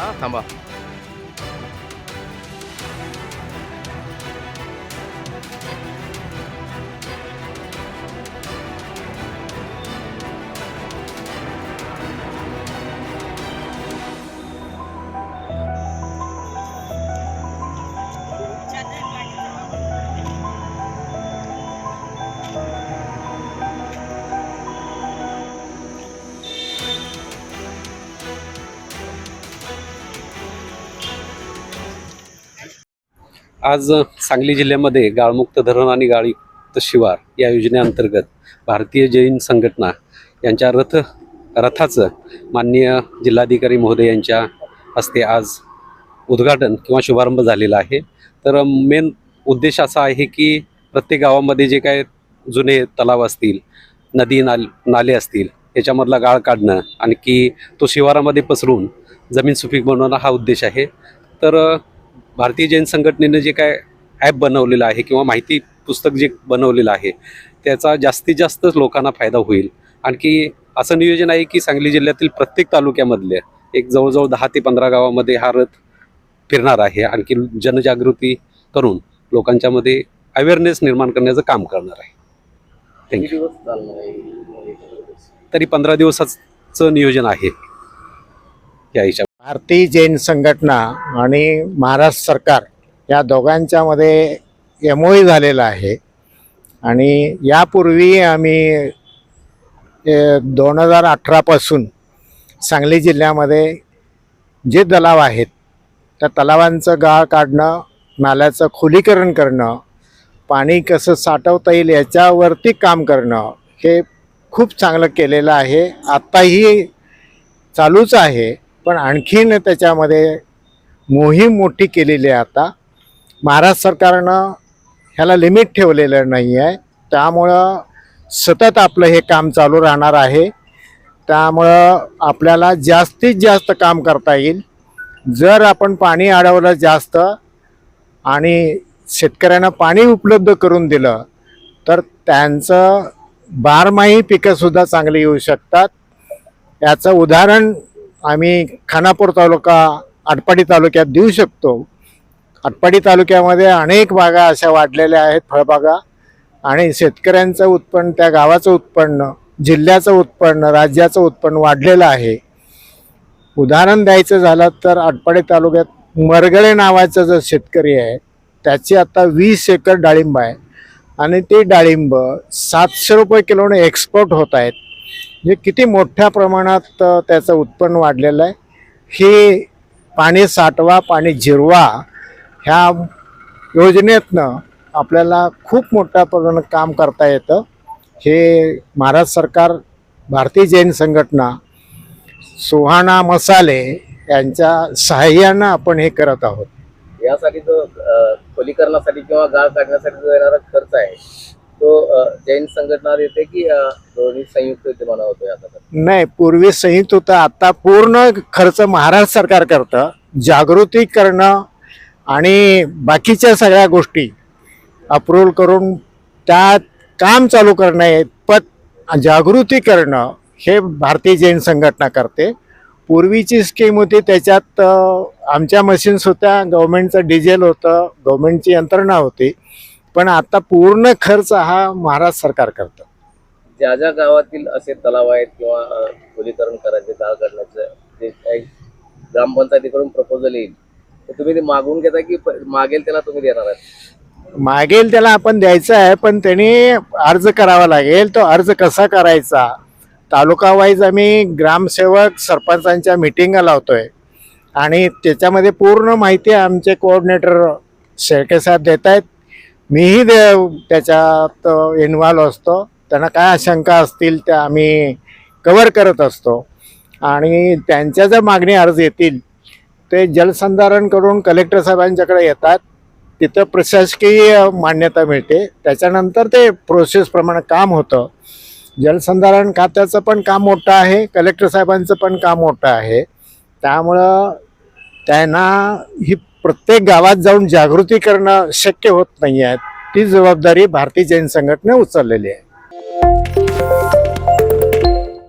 हां थांबा. आज सांगली जिल्ह्यामध्ये गाळमुक्त धरण आणि गाळयुक्त शिवार या योजनेअंतर्गत भारतीय जैन संघटना यांच्या रथ रथाचं माननीय जिल्हाधिकारी महोदय यांच्या हस्ते आज उद्घाटन किंवा शुभारंभ झालेला आहे. तर मेन उद्देश असा आहे की प्रत्येक गावामध्ये जे काय जुने तलाव असतील नदी नाल नाले असतील याच्यामधला गाळ काढणं आणखी तो शिवारामध्ये पसरून जमीन सुपीक बनवणं हा उद्देश आहे. तर भारतीय जैन संघटनेनं जे काय ॲप बनवलेलं आहे किंवा माहिती पुस्तक जे बनवलेलं आहे त्याचा जास्तीत जास्त लोकांना फायदा होईल. आणखी असं नियोजन आहे की सांगली जिल्ह्यातील प्रत्येक तालुक्यामधले एक जवळजवळ दहा ते पंधरा गावामध्ये हा रथ फिरणार आहे. आणखी जनजागृती करून लोकांच्यामध्ये अवेअरनेस निर्माण करण्याचं काम करणार आहे. थँक्यू तरी पंधरा दिवसाचं नियोजन आहे. या हिशा भारतीय जैन संघटना आणि महाराष्ट्र सरकार या दोघांच्यामध्ये एम ओ झालेला आहे. आणि यापूर्वी आम्ही दोन हजार अठरापासून सांगली जिल्ह्यामध्ये जे तलाव आहेत त्या तलावांचं गाळ काढणं नाल्याचं खोलीकरण करणं पाणी कसं साठवता येईल याच्यावरती काम करणं हे खूप चांगलं केलेलं आहे. आत्ताही चालूच आहे. पण आणखीन त्याच्यामध्ये मोहीम मोठी केलेली आहे आता. महाराष्ट्र सरकारनं ह्याला लिमिट ठेवलेलं नाही आहे. त्यामुळं सतत आपलं हे काम चालू राहणार आहे. त्यामुळं आपल्याला जास्तीत जास्त काम करता येईल. जर आपण पाणी अडवलं जास्त आणि शेतकऱ्यांना पाणी उपलब्ध करून दिलं तर त्यांचं बारमाही पिकंसुद्धा चांगली येऊ शकतात. याचं उदाहरण आम्ही खानापूर तालुका आटपाडी तालुक्यात देऊ शकतो. आटपाडी तालुक्यामध्ये अनेक बागा अशा वाढलेल्या आहेत फळबागा आणि शेतकऱ्यांचं उत्पन्न त्या गावाचं उत्पन्न जिल्ह्याचं उत्पन्न राज्याचं उत्पन्न वाढलेलं आहे. उदाहरण द्यायचं झालं तर आटपाडी तालुक्यात मरगळे नावाचा जो शेतकरी आहे त्याची आता वीस एकर डाळिंब आहे. आणि ते डाळिंब सातशे रुपये किलोने एक्सपोर्ट होत आहेत. म्हणजे किती मोठ्या प्रमाणात त्याचं उत्पन्न वाढलेलं आहे. हे पाणी साठवा पाणी जिरवा ह्या योजनेतनं आपल्याला खूप मोठ्या प्रमाणात काम करता येतं. हे महाराष्ट्र सरकार भारतीय जैन संघटना सुहाना मसाले यांच्या सहाय्यानं आपण हे करत आहोत. यासाठी जो अ, खोलीकरणासाठी किंवा गाळ काढण्यासाठी जो येणारा खर्च आहे तो जैन संघटना येते की दोन्ही संयुक्त विद्यमान होतोय आता नाही पूर्वी संयुक्त होतं आता पूर्ण खर्च महाराष्ट्र सरकार करतं जागृती करणं आणि बाकीच्या सगळ्या गोष्टी अप्रूव्हल करून त्यात काम चालू करणं पत जागृती करणं हे भारतीय जैन संघटना करते. पूर्वीची स्कीम होती त्याच्यात आमच्या मशीन्स होत्या गव्हर्मेंटचं डिझेल होतं गव्हर्मेंटची यंत्रणा होती. पण आता पूर्ण खर्च हा महाराष्ट्र सरकार करतं. ज्या ज्या गावातील असे तलाव आहेत किंवा खोलीकरण करायचे गाळ काढण्याचं जे काही ग्रामपंचायतीकडून प्रपोजल येईल तर तुम्ही ते मागवून घेता की प- मागेल त्याला तुम्ही देणार आहात? मागेल त्याला आपण द्यायचं आहे पण त्यांनी अर्ज करावा लागेल. तो अर्ज कसा करायचा? तालुका वाईज आम्ही ग्रामसेवक सरपंचांच्या मिटिंगा लावतोय. आणि त्याच्यामध्ये पूर्ण माहिती आमचे कोऑर्डिनेटर शेळके साहेब देत आहेत मीही दे- त्याच्यात इन्व्हॉल्व असतो. त्यांना काय आशंका असतील त्या आम्ही कवर करत असतो. आणि त्यांच्या जर मागणी अर्ज येतील ते जलसंधारण करून कलेक्टर साहेबांच्याकडे येतात. तिथं प्रशासकीय मान्यता मिळते. त्याच्यानंतर ते प्रोसेसप्रमाणे काम होतं. जलसंधारण खात्याचं पण काम मोठं आहे. कलेक्टर साहेबांचं पण काम मोठं आहे. त्यामुळं त्यांना ही प्रत्येक गावात जाऊन जागृती करणं शक्य होत नाही आहे ती जबाबदारी भारतीय जैन संघटने उचललेली आहे.